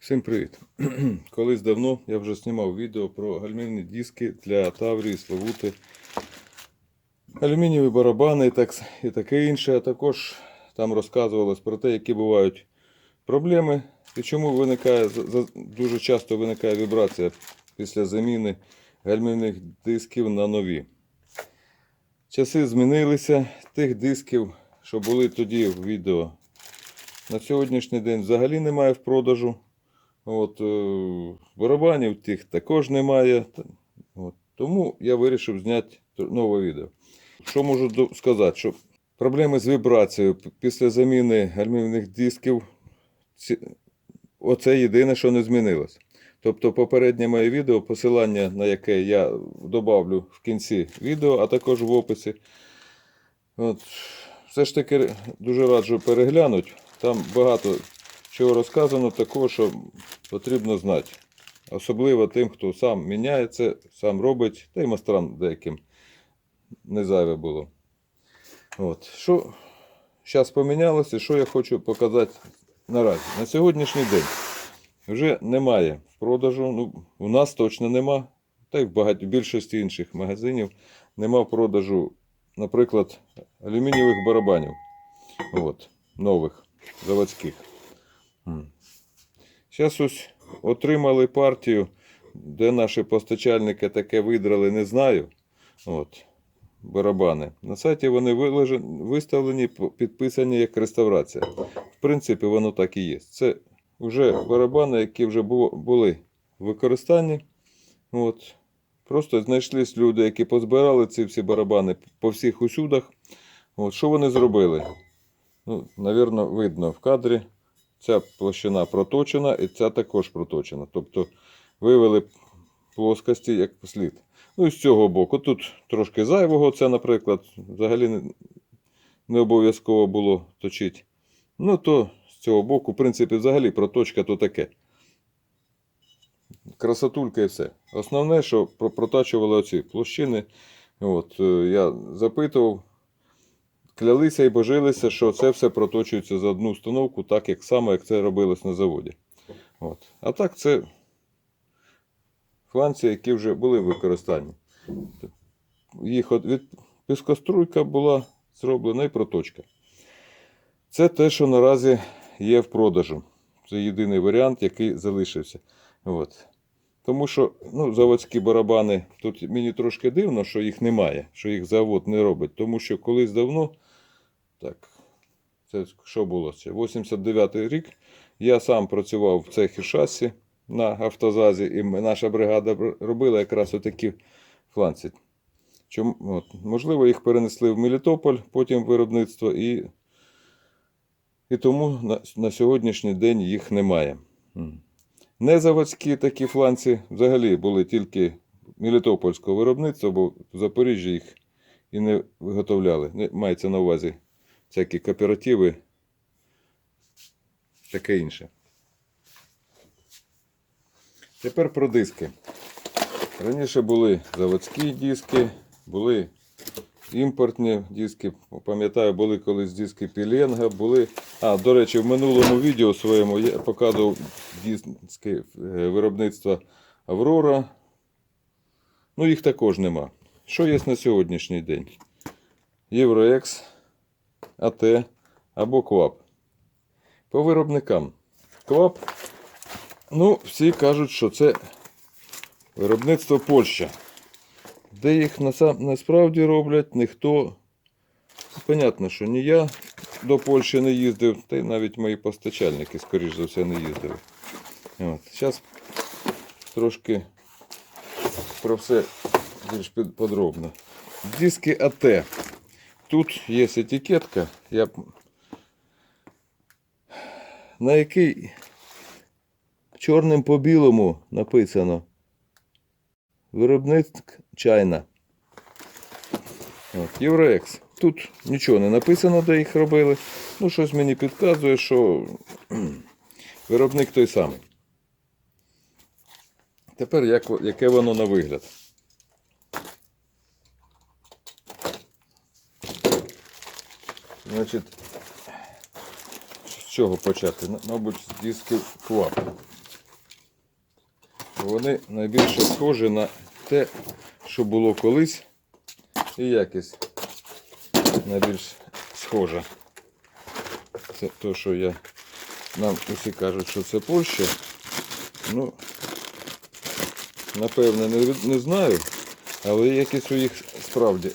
Всім привіт! Колись давно я вже знімав відео про гальмівні диски для Таврії, Славути, алюмінієві барабани і, так, і таке інше. А також там розказувалось про те, які бувають проблеми і чому виникає дуже часто виникає вібрація після заміни гальмівних дисків на нові. Часи змінилися. Тих дисків, що були тоді в відео, на сьогоднішній день взагалі немає в продажу. От, е, барабанів тих також немає. От, тому я вирішив зняти нове відео. Що можу сказати? Що проблеми з вібрацією після заміни гальмівних дисків ці, оце єдине, що не змінилось. Тобто попереднє моє відео, посилання на яке я добавлю в кінці відео, а також в описі. От, все ж таки дуже раджу переглянути. Там багато чого розказано такого, що потрібно знати. Особливо тим, хто сам міняється, сам робить, та й майстрам деяким не зайве було. От. Що зараз помінялося, що я хочу показати наразі. На сьогоднішній день вже немає продажу. Ну, у нас точно нема. Та й в багать, в більшості інших магазинів нема продажу, наприклад, алюмінієвих барабанів. От, нових, заводських. Зараз ось отримали партію, де наші постачальники таке видрали, не знаю. От, барабани. На сайті вони виставлені, підписані як реставрація. В принципі, воно так і є. Це вже барабани, які вже були в використанні. От. Просто знайшлись люди, які позбирали ці всі барабани по всіх усюдах. От. Що вони зробили? Ну, навірно, видно в кадрі. Ця площина проточена і ця також проточена. Тобто вивели плоскості як слід. Ну і з цього боку. Тут трошки зайвого, це, наприклад, взагалі не, обов'язково було точити. Ну, то з цього боку, в принципі, взагалі проточка то таке. Красотулька і все. Основне, що протачували оці площини. От, е, я запитував, клялися і божилися, що це все проточується за одну установку, так як саме, як це робилось на заводі. От. А так це фланці, які вже були в використанні. Їх від піскоструйка була зроблена і проточка. Це те, що наразі є в продажу. Це єдиний варіант, який залишився. От. Тому що ну, заводські барабани, тут мені трошки дивно, що їх немає, що їх завод не робить. Тому що колись давно, так, це що було ще? 89-й рік. Я сам працював в цехі шасі на автозазі, і наша бригада робила якраз отакі фланці. Чому, от, можливо, їх перенесли в Мелітополь, потім виробництво, і, і тому на, на сьогоднішній день їх немає. М. Незаводські такі фланці взагалі були тільки Мелітопольського виробництва, бо в Запоріжжі їх і не виготовляли. Не- Мається на увазі всякі кооперативи, таке інше. Тепер про диски. Раніше були заводські диски, були імпортні диски. Пам'ятаю, були колись диски Піленга, були. А, до речі, в минулому відео своєму я показував диски е, виробництва Аврора. Ну, їх також нема. Що є на сьогоднішній день? Євроекс, АТ або КВАП. По виробникам. КВАП, ну, всі кажуть, що це виробництво Польща. Де їх насправді роблять, ніхто. Понятно, що ні я до Польщі не їздив, та й навіть мої постачальники, скоріш за все, не їздили. От. Зараз трошки про все більш подробно. Диски АТ. Тут є етикетка, я... на який чорним по білому написано Виробник чайна. От, Євроекс. Тут нічого не написано, де їх робили. Ну, щось мені підказує, що виробник той самий. Тепер як, яке воно на вигляд. Значить, з чого почати? Мабуть, з дисків КВАП. вони найбільше схожі на те, що було колись, і якість найбільш схожа. Це те, що я. Нам усі кажуть, що це Польща. Ну, напевне, не, не знаю, але якісь у їх справді.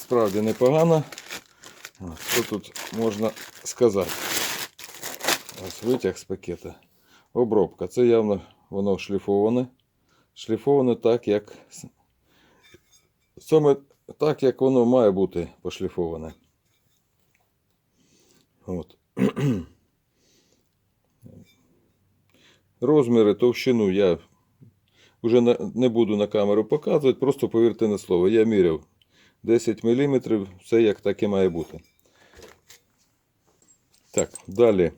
Справді непогано. Що тут можна сказати? Ось витяг з пакета. Обробка. Це явно воно шліфоване. Шліфоване так, як саме так, як воно має бути пошліфоване. От. Розміри, товщину я вже не буду на камеру показувати, просто повірте на слово. Я міряв 10 мм, все як так і має бути. Так, далі.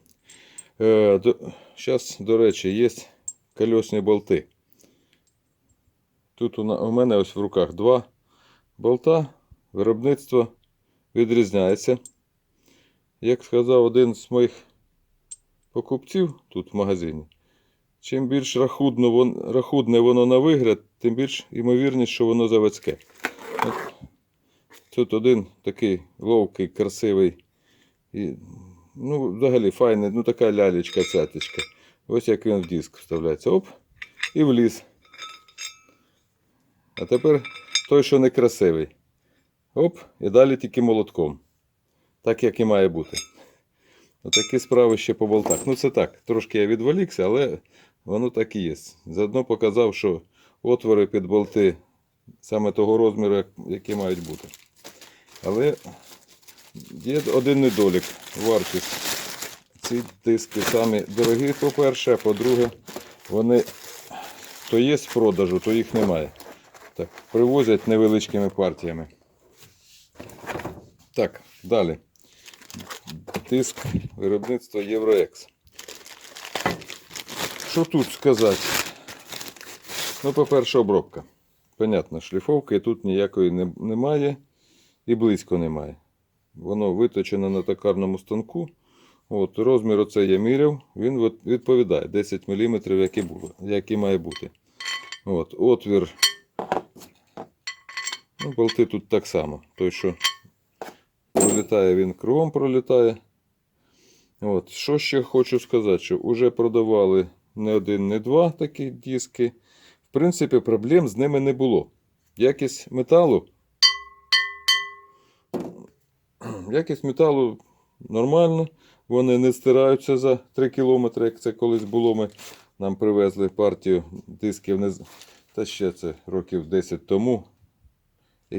Зараз, до речі, є кольосні болти. Тут у, мене ось в руках два болта. Виробництво відрізняється. Як сказав один з моїх покупців тут в магазині, чим більш рахудне воно на вигляд, тим більш ймовірність, що воно заводське. От, тут один такий ловкий, красивий і Ну, взагалі файний, ну така лялечка, цяточка. Ось як він в диск вставляється. Оп, і вліз. А тепер той, що не красивий. Оп, і далі тільки молотком. Так, як і має бути. Отакі справи ще по болтах. Ну, це так, трошки я відволікся, але воно так і є. Заодно показав, що отвори під болти саме того розміру, які мають бути. Але Є один недолік. Вартість. Ці диски самі дорогі, по-перше, а по-друге, вони то є з продажу, то їх немає. Так, привозять невеличкими партіями. Так, далі. Диск виробництва Євроекс. Що тут сказати? Ну, по-перше, обробка. Понятно, шліфовки тут ніякої немає і близько немає. Воно виточено на токарному станку. От, розмір оце я міряв, він відповідає 10 мм, який має бути. От, отвір. Ну, болти тут так само. Той, що пролітає, він кругом пролітає. От, що ще хочу сказати, що вже продавали не один, не два такі диски. В принципі, проблем з ними не було. Якість металу Якість металу нормальна. Вони не стираються за 3 кілометри, як це колись було. Ми нам привезли партію дисків не... та ще це років 10 тому.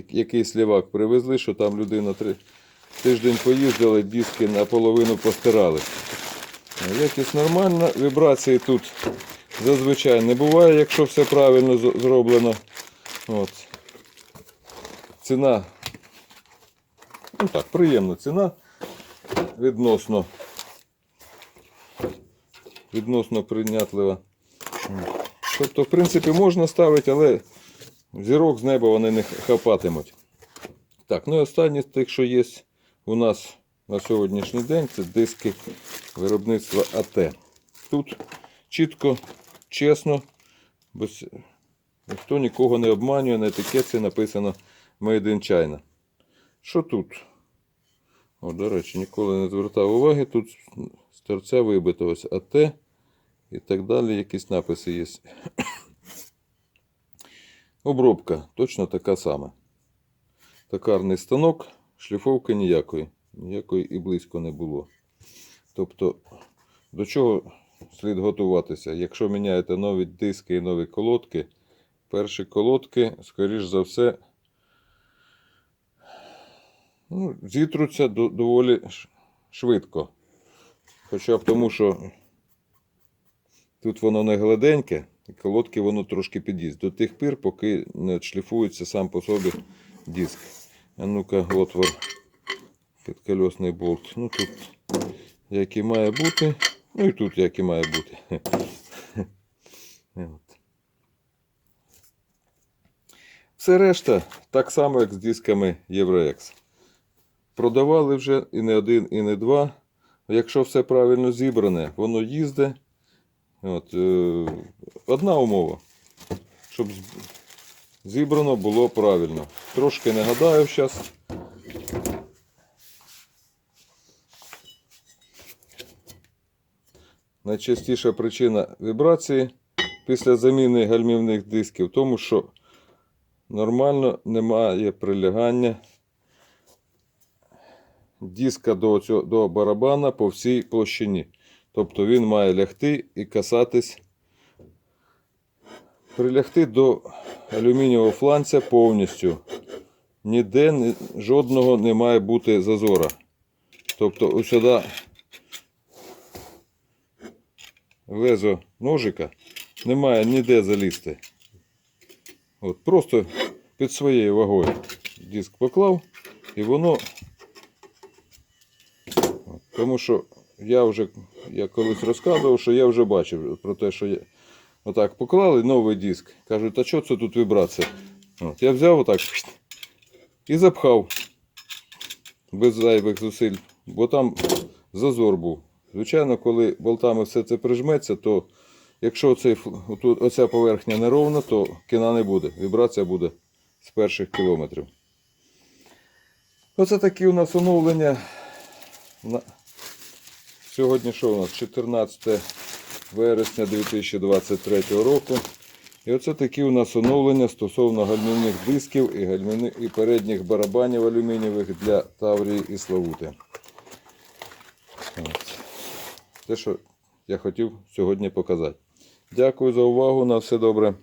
Якийсь лівак привезли, що там людина три... тиждень поїздила, диски наполовину постирали. Якість нормальна, вібрації тут зазвичай не буває, якщо все правильно зроблено. От. Ціна Ну так, приємна ціна. Відносно. Відносно прийнятлива. Тобто, в принципі, можна ставити, але зірок з неба вони не хапатимуть. Так, ну і останнє з тих, що є у нас на сьогоднішній день, це диски виробництва АТ. Тут чітко, чесно, без... ніхто нікого не обманює, на етикетці написано Made in China. Що тут? О, до речі, ніколи не звертав уваги. Тут з торця вибито ось АТ і так далі. Якісь написи є. Обробка точно така сама. Токарний станок, шліфовки ніякої. Ніякої і близько не було. Тобто, до чого слід готуватися? Якщо міняєте нові диски і нові колодки, перші колодки, скоріш за все, ну, зітруться доволі швидко. Хоча б тому, що тут воно не гладеньке, і колодки воно трошки під'їсть. До тих пір, поки не шліфується сам по собі диск. А ну-ка, отвор підкольосний болт. Ну тут як і має бути. Ну і тут як і має бути. Все решта так само, як з дисками Євроекс. Продавали вже і не один, і не два. Якщо все правильно зібране, воно їздить. От, е, одна умова, щоб зібрано було правильно. Трошки не гадаю зараз. Найчастіша причина вібрації після заміни гальмівних дисків в тому, що нормально немає прилягання диска до, цього, до барабана по всій площині. Тобто він має лягти і касатись, прилягти до алюмінієвого фланця повністю. Ніде жодного не має бути зазора. Тобто ось сюди лезо ножика немає ніде залізти. От, просто під своєю вагою диск поклав і воно. Тому що я вже я колись розказував, що я вже бачив про те, що я отак поклали новий диск. Кажуть, а що це тут вібрація? От, я взяв отак і запхав без зайвих зусиль, бо там зазор був. Звичайно, коли болтами все це прижметься, то якщо цей, оця поверхня неровна, то кіна не буде. Вібрація буде з перших кілометрів. Оце такі у нас оновлення. Сьогодні що у нас? 14 вересня 2023 року. І оце такі у нас оновлення стосовно гальмівних дисків і, гальмівних, і передніх барабанів алюмінієвих для Таврії і Славути. От. Те, що я хотів сьогодні показати. Дякую за увагу. На все добре.